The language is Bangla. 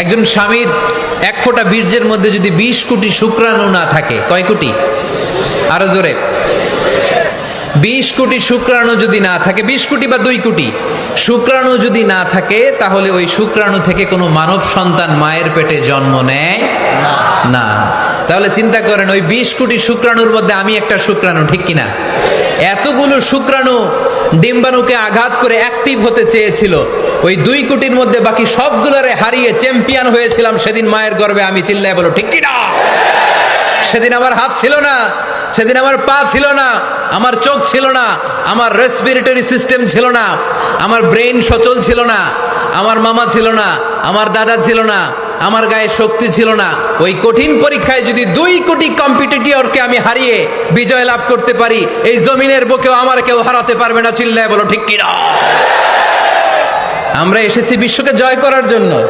একজন স্বামীর এক ফোঁটা বীর্যের মধ্যে যদি বিশ কোটি শুক্রাণু না থাকে, কয় কোটি? আরও জোরে। বিশ কোটি শুক্রাণু যদি না থাকে, বিশ কোটি বা দুই কোটি, শুক্রাণু যদি না থাকে, তাহলে ওই শুক্রাণু থেকে কোনো মানব সন্তান মায়ের পেটে জন্ম নেয় না। তাহলে চিন্তা করেন, ওই বিশ কোটি শুক্রাণুর মধ্যে আমি একটা শুক্রাণু, ঠিক কিনা? এতগুলো শুক্রাণু ডিম্বাণুকে আঘাত করে অ্যাক্টিভ হতে চেয়েছিল। ওই দুই কোটির মধ্যে বাকি সবগুলোরে হারিয়ে চ্যাম্পিয়ন হয়েছিলাম সেদিন মায়ের গর্বে। আমি চিল্লায় বলো ঠিক কিনা সেদিন আমার হাত ছিল না, সেদিন আমার পা ছিল না, আমার চোখ ছিল না, আমার রেসপিরেটরি সিস্টেম ছিল না, আমার ব্রেইন সচল ছিল না, আমার মামা ছিল না, আমার দাদা ছিল না আমার গায়ে শক্তি ছিল না। ওই কঠিন পরীক্ষায় যদি দুই কোটি কম্পিটিটরকে আমি হারিয়ে বিজয় লাভ করতে পারি, এই জমিনের বুকেও আমার কেউ হারাতে পারবে না, চিল্লায় বলো, ঠিক কিনা? আমরা এসেছি বিশ্বকে জয় করার জন্য।